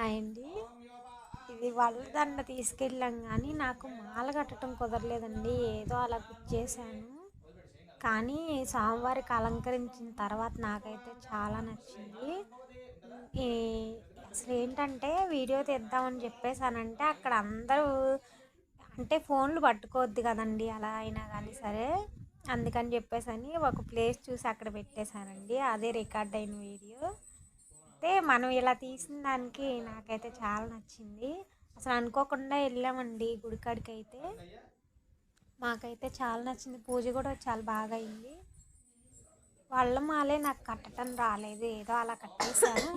Hi అండి. ఇది వల్లదండ తీసుకెళ్ళాం కానీ నాకు మాల కట్టడం కుదరలేదండి. ఏదో అలా చేశాను. కానీ స్వామివారికి అలంకరించిన తర్వాత నాకైతే చాలా నచ్చింది. అసలు ఏంటంటే వీడియో తీద్దామని చెప్పేసానంటే అక్కడ అందరూ అంటే ఫోన్లు పట్టుకోవద్దు కదండి. అలా అయినా కానీ సరే అందుకని చెప్పేసి ఒక ప్లేస్ చూసి అక్కడ పెట్టేశానండి. అదే రికార్డ్ అయిన వీడియో. అయితే మనం ఇలా తీసిన దానికి నాకైతే చాలా నచ్చింది. అసలు అనుకోకుండా వెళ్ళామండి గుడికాడికి అయితే మాకైతే చాలా నచ్చింది. పూజ కూడా చాలా బాగా అయింది. వాళ్ళ మాలే నాకు కట్టడం రాలేదు. ఏదో అలా కట్టేశాను.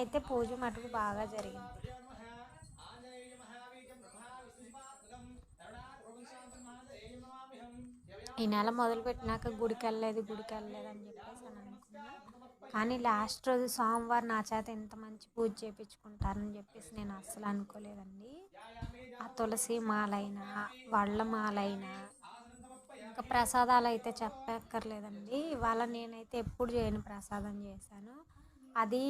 అయితే పూజ మటుకు బాగా జరిగింది. ఈ నెల మొదలుపెట్టినాక గుడికి వెళ్ళలేదు గుడికి వెళ్ళలేదు అని చెప్పేసి అని కానీ లాస్ట్ రోజు సోమవారం నా చేత ఎంత మంచి పూజ చేయించుకుంటారని చెప్పేసి నేను అస్సలు అనుకోలేదండి. ఆ తులసి మాలైనా వాళ్ళ మాలైనా ఇంకా ప్రసాదాలు అయితే చెప్పక్కర్లేదండి. ఇవాళ నేనైతే ఎప్పుడు చేయను ప్రసాదం చేశాను. అది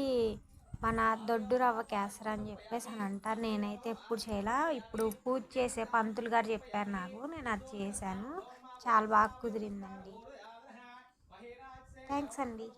మన దొడ్డు రవ్వ కేసర అని చెప్పేసి అని అంటారు. నేనైతే ఎప్పుడు చేయలా. ఇప్పుడు పూజ చేసే పంతులు గారు చెప్పారు నాకు. నేను అది చేశాను. చాలా బాగా కుదిరిందండి. థ్యాంక్స్ అండి.